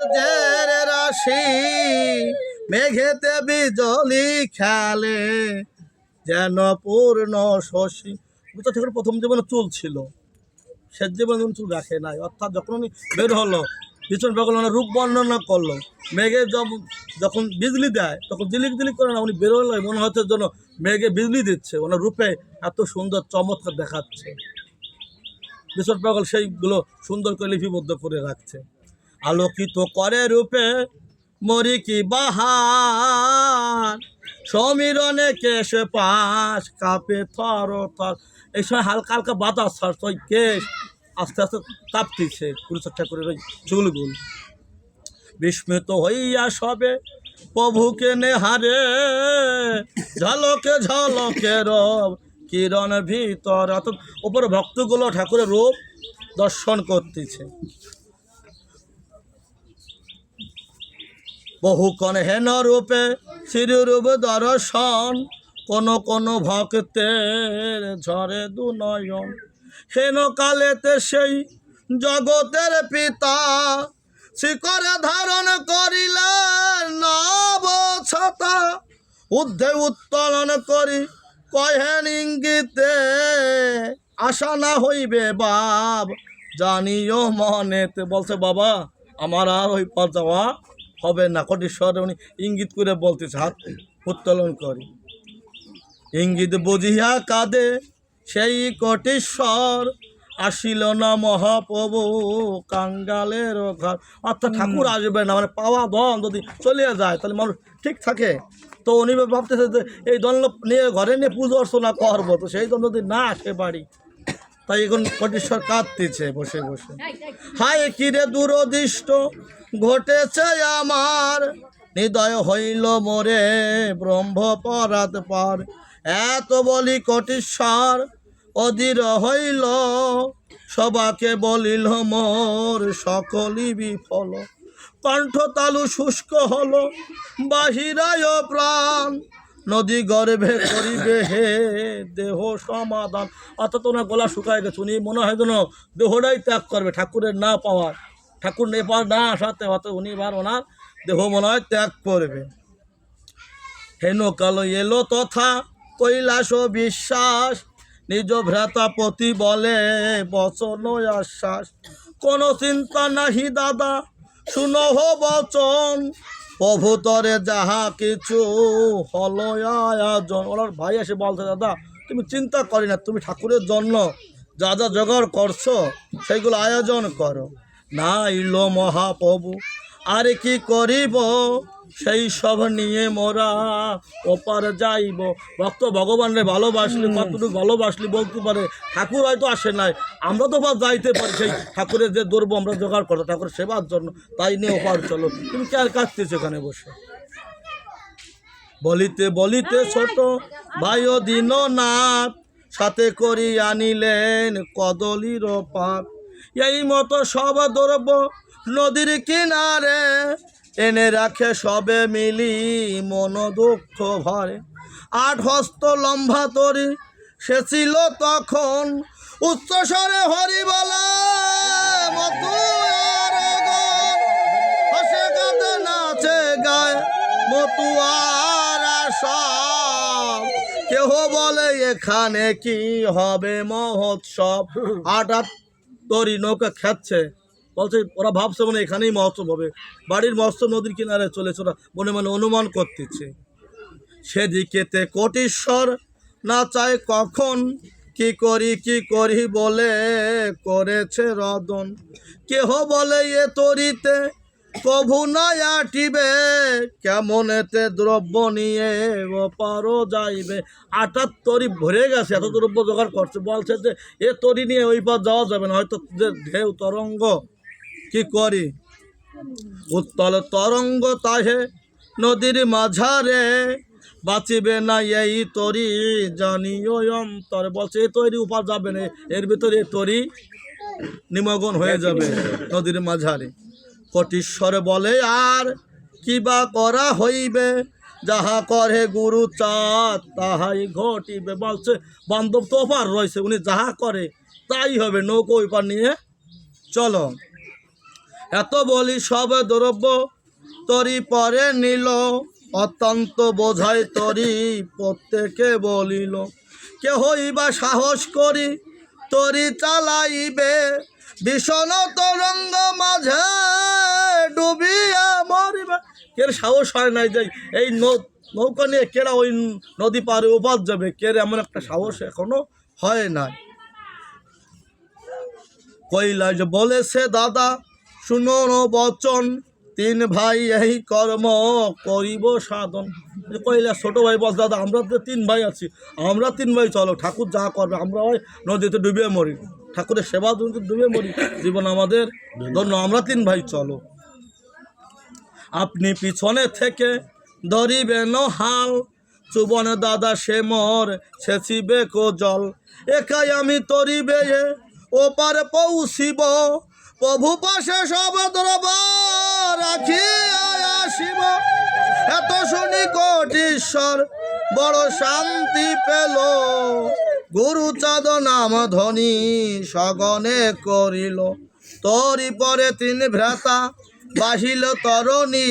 জের রাশি, মেঘেতে বিজলি খেলে, যেন পূর্ণ শশী। বুঝতে ঠাকুর প্রথম জীবনে চুল ছিল। শেষ জীবনে উনি চুল রাখে নাই। অর্থাৎ যখন উনি বের হলো ভীষণ বেগল রূপ বর্ণনা করল, মেঘে যখন বিজলি দেয়, তখন জিলিক জিলিক করে না, উনি বেরোলো মনে হচ্ছে যেন মেঘে বিজলি দিচ্ছে। ওনার রূপে এত সুন্দর, চমৎকার দেখাচ্ছে। ভীষণ পাগল সেইগুলো সুন্দর করে লিপিবদ্ধ করে রাখছে। আলোকিত করে রূপে মরি কি বাহার? সমীরণে কেশ পাশ কাপে থর থর। এই সময় হালকা হালকা বাতাস ওই কেশ আস্তে আস্তে কাঁপতেছে পুরুষের ঠাকুরের ওই চুলগুল। বিস্মিত হইয়া সবে প্রভুকে নেহারে ঝলকে ঝলকে রব কিরণ ভিতর। অর্থাৎ ওপরে ভক্তগুলো ঠাকুরের রূপ দর্শন করতেছে। বহু কণ হেন রূপে শ্রীরূপ দর্শন, কোন কোন ভক্তের ঝরে দু নয়ন। হেন কালেতে সেই জগতের পিতা শিকরে ধারণ করিলেন নব ঊর্ধ্বে উত্তোলন করি, কহেন ইঙ্গিতে, আশা না হইবে বাব জানিও মনেতে। বলছে, বাবা, আমার আর ওই পথ যাওয়া হবে না। কটিশ্বর উনি ইঙ্গিত করে বলতেছে হাত উত্তোলন করি। ইঙ্গিত বুঝিয়া কাঁদে সেই কটিশ্বর আসিল না মহাপ্রভু কাঙ্গালের ঘর। অর্থাৎ ঠাকুর আসবে না মানে পাওয়া ধন যদি চলে যায় তাহলে মানুষ ঠিক থাকে। তো উনি ভাবতেছে যে এই দল নিয়ে ঘরে নিয়ে পুজো অর্চনা করব তো সেই জন্য যদি না আসে বাড়ি তাই এখন কটিশ্বর কাঁদতেছে বসে বসে। হায় কিরে দূরদৃষ্ট। ঘটেছে আমার। হৃদয় হইল মোরে ব্রহ্ম পরাত পার। এত বলি কটিশ্বর অধীর হইল। সবাকে বলিল, মোর সকলই বিফল। কণ্ঠ তালু শুষ্ক হল, বাহিরায় প্রাণ। নদী গর্ভে করিবে হে দেহ সমাধান অর্থাৎ ওনার গলা শুকায় গেছে। উনি মনে হয় যেন দেহটাই ত্যাগ করবে, ঠাকুরের না পাওয়ার। ঠাকুর এবার না আসাতে অত উনি এবার ওনার দেহ মনে হয় ত্যাগ করবে। হেন কালো এলো তথা কৈলাস বিশ্বাস, নিজ ভ্রাতা ভ্রাতাপতি বলে, বচন আশ্বাস। কোনো চিন্তা নাহি দাদা শুনহ বচন প্রভুতরে যাহা কিছু হল আয়োজন। ওনার ভাই এসে বলছে, দাদা, তুমি চিন্তা করি না তুমি ঠাকুরের জন্য যা যা জোগাড় করছ, সেইগুলো আয়োজন করো। না ইলো মহাপ্রভু। আর কি করিব? সেই সব নিয়ে মোরা ওপার যাইব। ভক্ত ভগবানরে ভালোবাসলি কতটুকু ভালোবাসলি বলতে পারে ঠাকুর হয়তো আসে নাই। আমরা তো বা যাইতে পারি সেই ঠাকুরের যে দৌড়বো আমরা জোগাড় করো ঠাকুরের সেবার জন্য তাই নিয়ে ওপার চলো। তুমি কে আর কাঁদতেছো এখানে বসে? বলিতে বলিতে ছোট ভাইও দীননাথ সাথে করি আনিলেন কদলির পাক এই মতো সব দ্রব্য নদীর কিনারে এনে রাখে সবে মিলি মন দুঃখ ভরে। আট হস্ত লম্বা তরি, সে ছিল তখন উচ্চস্বরে হরি বলে মতো নাচে গায়, মতুয়ার কেহ বলে এখানে কি হবে মহোৎসব? আটাত তরি, নৌকা খাচ্ছে বলছে, ওরা ভাবছে মানে এখানেই মহোৎসব হবে। বাড়ির মহোৎসব নদীর কিনারে চলেছে, ওরা মনে মনে অনুমান করতেছে। সেদিকেতে কোটিশ্বর না চায় কখন, কি করি কি করি বলে করেছে রদন। কেহ বলে এ তরিতে কভু কেমন এতে দ্রব্য নিয়ে পারো যাইবে? আটার তরি ভরে গেছে, এত দ্রব্য জোগাড় করছে। বলছে যে, এ তরি নিয়ে ওই পর যাওয়া যাবে না, হয়তো যে ঢেউ তরঙ্গ। কি করি? উত্তল তরঙ্গ তাহে নদীর মাঝারে, বাঁচিবে না এই তরি জানিও অন্তর। বলছে এই তৈরি উপার যাবে না, এর ভিতরে এই তরি নিমগ্ন হয়ে যাবে নদীর মাঝারে। কটিশ্বর বলে, আর কিবা করা হইবে? যাহা করে গুরু চাঁদ, তাহাই ঘটিবে। বলছে, বান্ধব তো ওপার রয়েছে, উনি যাহা করে, তাই হবে, নৌকো ওই পার নিয়ে চলো। এত বলি সব দ্রব্য তরি পরে নিল, অত্যন্ত বোঝাই তরি প্রত্যেকে বলিল, কেহই বা সাহস করি, তরি চালাইবে? ভীষণ তরঙ্গ মাঝে ডুবিয়া মরিবে। এর সাহস হয় নাই যে এই নৌকা নিয়ে কেরা ওই নদী পারে ওপার যাবে কের এমন একটা সাহস এখনও হয় নাই। কৈলাস বলেছে, দাদা, শুনো বচন, তিন ভাই এই কর্ম করিব সাধন। কৈলাস ছোট ভাই বল দাদা, আমরা তো তিন ভাই আছি। আমরা তিন ভাই, চলো, ঠাকুর যা করবে, আমরা ওই নদীতে ডুবিয়ে মরি ঠাকুরের সেবা যদি ডুবে মরি, জীবন আমাদের। ধন্য, আমরা তিন ভাই, চলো। আপনি পিছনে থেকে ধরিবেন হাল, চুবন দাদা সে মর ছেঁচিবে কো জল। একাই আমি তরিবে ওপারে পৌঁছিব। প্রভু পাশে সব রাখি আসিব। এত শুনি কোটিশ্বর, বড় শান্তি পেল। গুরুচাঁদ নাম ধনী সগনে করিল। তরি পরে তিন ভ্রাতা বাহিল তরণী।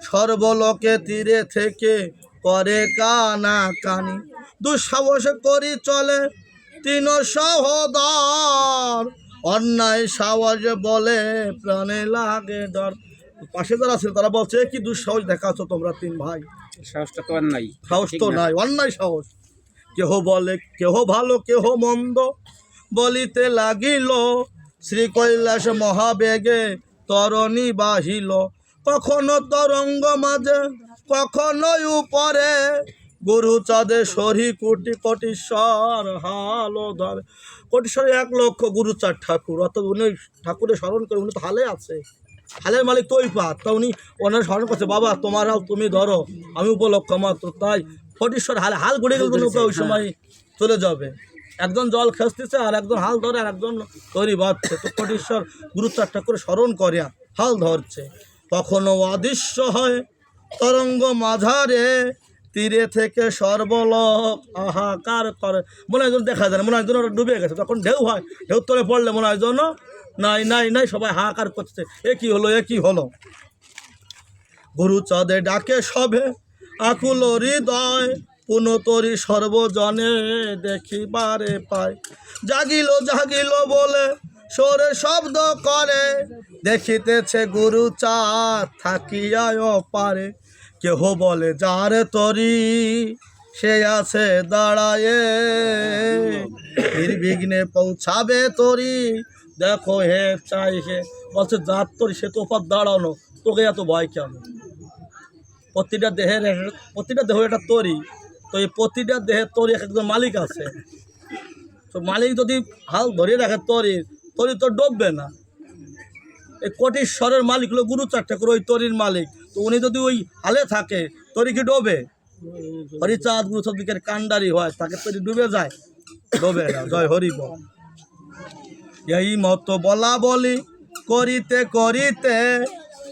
সর্বলোকে তীরে থেকে করে কানা কানি। দুঃসাহস করি চলে তিন সহদর। অন্যায় সাহস বলে প্রাণে লাগে ডর। পাশে যারা ছিল তারা বলছে কি দুঃসাহস দেখাচ্ছ তোমরা তিন ভাই? সাহসটা তো নাই। সাহস তো নাই অন্যায় সাহস। কেহ বলে, কেহ ভালো, কেহ মন্দ বলিতে লাগিল। শ্রী কৈলাস মহাবেগে তরণী বাহিল। কখনো তরঙ্গ মাঝে কখনো উপরে। গুরু চাঁদে সরি কোটি, কোটিশ্বর হালো ধরে। কোটিশ্বর এক লক্ষ গুরু চাঁদ ঠাকুর। অত উনি ঠাকুরের স্মরণ করে, উনি তো হালে আছে। হালের মালিক পাত। তা উনি ওনার স্মরণ করছে, বাবা তোমার হাল তুমি ধরো। আমি উপলক্ষ মাত্র, তাই ফটিশ্বর হাল হাল গড়ে গেল নৌকা ওই সময় চলে যাবে। একজন জল খেসতেছে আর একজন হাল ধরে আর একজন তৈরি বাঁধছে। তো ফটিশ্বর গুরুচার করে স্মরণ করে হাল ধরছে। কখনো অদৃশ্য হয় তরঙ্গ মাঝারে তীরে থেকে সর্বলোক হাহাকার করে। মনে হয় দেখা যায় না মনে হয় ডুবে গেছে। তখন ঢেউ হয় ঢেউ তোলে পড়লে মনে হয় যেন নাই নাই নাই সবাই হাহাকার করছে। এ কি হলো এ কি হলো? গুরু চাঁদে ডাকে সবে আকুল হৃদয় পুনতরি সর্বজনে দেখিবারে পায় জাগিল জাগিল বলে সরে শব্দ করে, দেখিতেছে গুরু চাঁদ থাকিয়ায় পারে কেহ বলে, যার তরি সে আছে দাঁড়ায়ে, নির্বিঘ্নে পৌঁছাবে তরি। দেখো হে চাই হে। বলছে, যার তরি সে তো ওপর দাঁড়ানো, তোকে এত ভয় কেন? প্রতিটা দেহের প্রতিটা দেহ একটা তরি। তো এই প্রতিটা দেহের তরি এক একজন মালিক আছে। তো মালিক যদি হাল ধরে রাখে তরি তরি তো ডুববে না। এই কোটিশ্বরের মালিক হলো গুরু চারটে করে ওই তরির মালিক। তো উনি যদি ওই হালে থাকে, তরি কি ডোবে? হরিচাঁদ গুরু দিকের কান্ডারি হয়, তাকে তরি ডুবে যায়। ডোবে না, জয় হরি বল। এই মতো বলা বলি, করিতে করিতে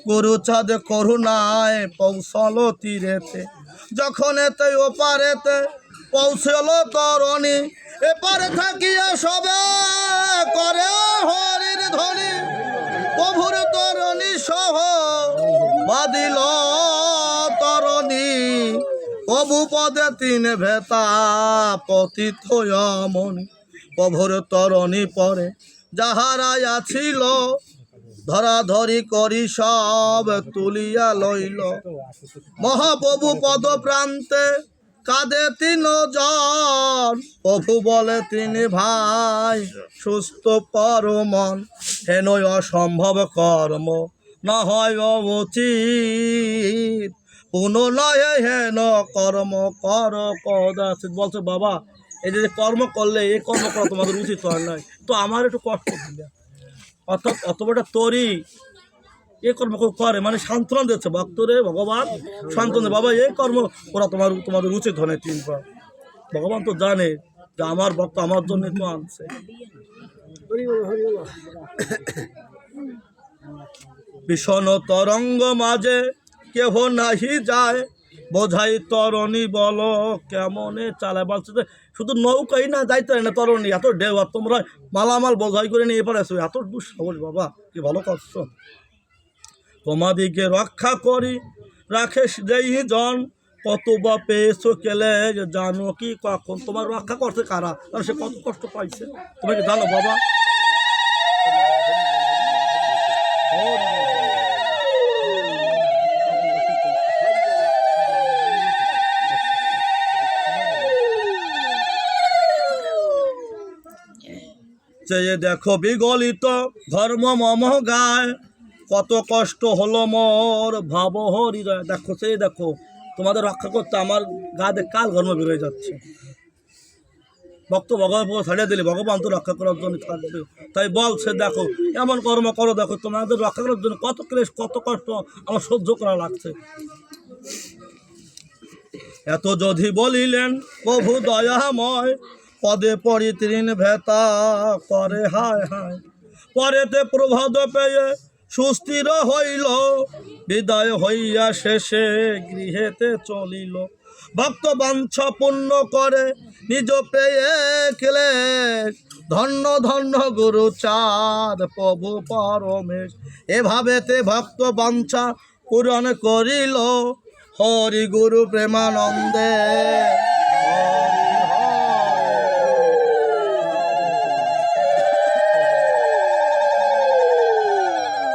গুরুচাঁদ করুণায় পৌঁছল তীরেতে। যখন এতে ওপারেতে পৌঁছল তরণী, এপারে থাকিয়া সবে করে হরির ধ্বনি। প্রভুর তরণী সহ বাদিল তরণী। প্রভু পদে তিন ভেতা পতিত মনি। প্রভুর তরণী পরে যাহারাই আছিল ধরাধরি করি সব তুলিয়া লইল। মহাপ্রভু পদ প্রান্তে কাঁদে তিন জন। প্রভু বলে, তিনি ভাই, সুস্থ পরমন। হেনই অসম্ভব কর্ম, না হয় উচিত পুনঃ হেন কর্ম, কর কদাচিত বলছে, বাবা, এই যে কর্ম করলে, এই কর্ম করা তোমাদের উচিত হয় নয় তো আমার একটু কষ্ট দিলে অর্থাৎ অত বড় তরি এই কর্ম করে মানে সান্ত্বনা দিচ্ছে ভক্তরে, ভগবান সান্ত্বনা বাবা, এই কর্ম ওরা তোমার, তোমাদের উচিত হয় চিন্তা ভগবান তো জানে যে আমার ভক্ত আমার জন্য তো আনছে। ভীষণ তরঙ্গ মাঝে কেহ নাহি যায়। বোঝাই তরণী বল, কেমনে চালায় বলছে শুধু নৌকাই না যাইতে না তরণী, এত ঢেউ, আর তোমরা মালামাল বোঝাই করে নিয়ে পড়েছো এত দুঃসাহস বাবা, কি ভালো করছ? তোমাদিকে রক্ষা করি রাখেস যেই জন। কত বা পেয়েছ কেলে, জানো কি কখন? তোমার রক্ষা করছে কারা? সে কত কষ্ট পাইছে। তুমি জানো বাবা? চেয়ে দেখো বিগলিত ধর্ম মম গায়। কত কষ্ট হলো মোর ভাব হরিদয়। দেখো, সেই দেখো, তোমাদের রক্ষা করতে আমার গাতে কাল ধর্ম বেরোয় যাচ্ছে। ভক্ত ভগবান ছাড়িয়ে দিলে, ভগবান তো রক্ষা করার জন্য থাকবে। তাই বলছে দেখো, এমন কর্ম করো, দেখো, তোমাদের রক্ষা করার জন্য কত ক্লেশ, কত কষ্ট আমার সহ্য করা লাগছে। এত যদি বলিলেন, প্রভু দয়াময় পদে পরিতৃণ ভেতা করে, হায় হায়। পরেতে প্রভাত পেয়ে সুস্থির হইল, বিদায় হইয়া শেষে গৃহেতে চলিল। ভক্ত বাঞ্ছা পূর্ণ করে, নিজ পেয়ে ক্লেশ। ধন্য ধন্য গুরু চাঁদ, প্রভু পরমেশ। এভাবেতে ভক্ত বাঞ্ছা পূরণ করিল। হরি গুরু প্রেমানন্দে।